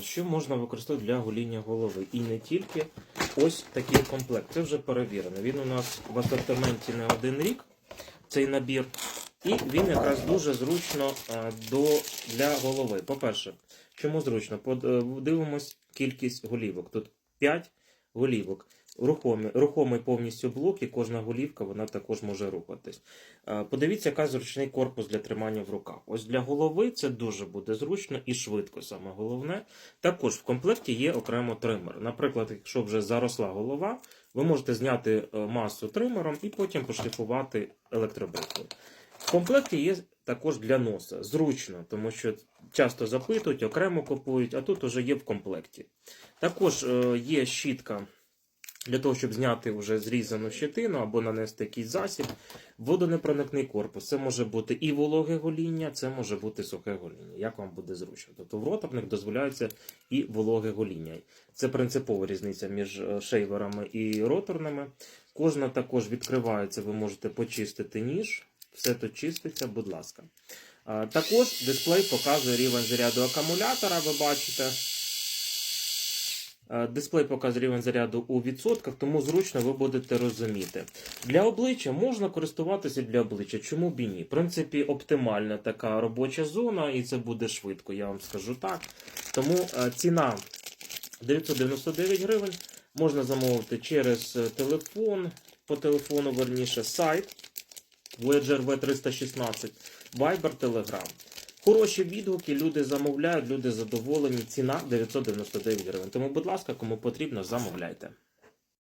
Що можна використовувати для гоління голови? І не тільки ось такий комплект. Це вже перевірено. Він у нас в асортименті не один рік, цей набір. І він якраз дуже зручно до, для голови. По-перше, чому зручно? Под- е, кількість голівок. Тут 5 голівок. Рухомий, рухомий повністю блок, і кожна голівка вона також може рухатись. Подивіться, який зручний корпус для тримання в руках. Ось для голови це дуже буде зручно і швидко, саме головне. Також в комплекті є окремо тример. Наприклад, якщо вже заросла голова, ви можете зняти е, масу тримером і потім пошліфувати електробритвою. В комплекті є також для носа. Зручно, тому що часто запитують, окремо купують, а тут уже є в комплекті. Також е, є щітка для того, щоб зняти вже зрізану щетину або нанести якийсь засіб. Водонепроникний корпус. Це може бути і вологе гоління, це може бути сухе гоління. Як вам буде зручно? Тобто в роторних дозволяється і вологе гоління. Це принципова різниця між е, шейверами і роторними. Кожна також відкривається, ви можете почистити ніж. Все тут чиститься, будь ласка. Також дисплей показує рівень заряду акумулятора, ви бачите. Дисплей показує рівень заряду у відсотках, тому зручно ви будете розуміти. Для обличчя можна користуватися для обличчя. Чому б і ні? В принципі, оптимальна така робоча зона, і це буде швидко, я вам скажу так. Тому ціна 999 гривень. Можна замовити через е, телефон, по телефону, верніше, сайт Voyager V316, Viber, Telegram. Хороші відгуки, люди замовляють, люди задоволені. Ціна 999 гривень. Тому, будь ласка, кому потрібно, замовляйте.